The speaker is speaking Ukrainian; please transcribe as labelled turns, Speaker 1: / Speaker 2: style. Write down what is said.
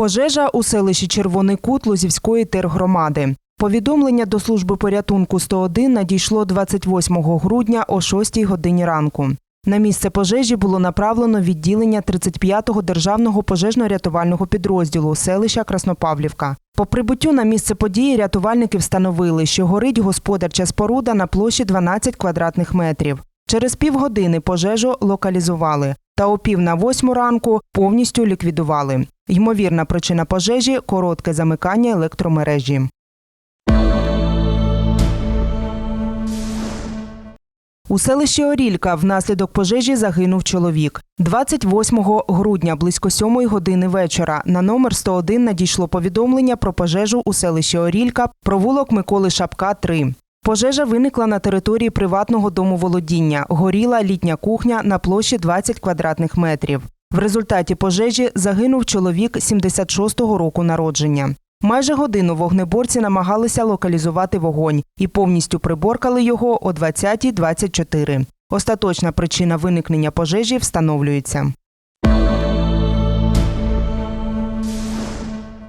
Speaker 1: Пожежа у селищі Червоний Кут Лузівської тергромади. Повідомлення до служби порятунку 101 надійшло 28 грудня о 6 годині ранку. На місце пожежі було направлено відділення 35-го державного пожежно-рятувального підрозділу селища Краснопавлівка. По прибуттю на місце події рятувальники встановили, що горить господарча споруда на площі 12 квадратних метрів. Через півгодини пожежу локалізували та о пів на восьму ранку повністю ліквідували. Ймовірна причина пожежі коротке замикання електромережі. У селищі Орілька внаслідок пожежі загинув чоловік. 28 грудня близько 7 години вечора на номер 101 надійшло повідомлення про пожежу у селищі Орілька, провулок Миколи Шапка, 3. Пожежа виникла на території приватного домоволодіння. Горіла літня кухня на площі 20 квадратних метрів. В результаті пожежі загинув чоловік 76-го року народження. Майже годину вогнеборці намагалися локалізувати вогонь і повністю приборкали його о 20.24. Остаточна причина виникнення пожежі встановлюється.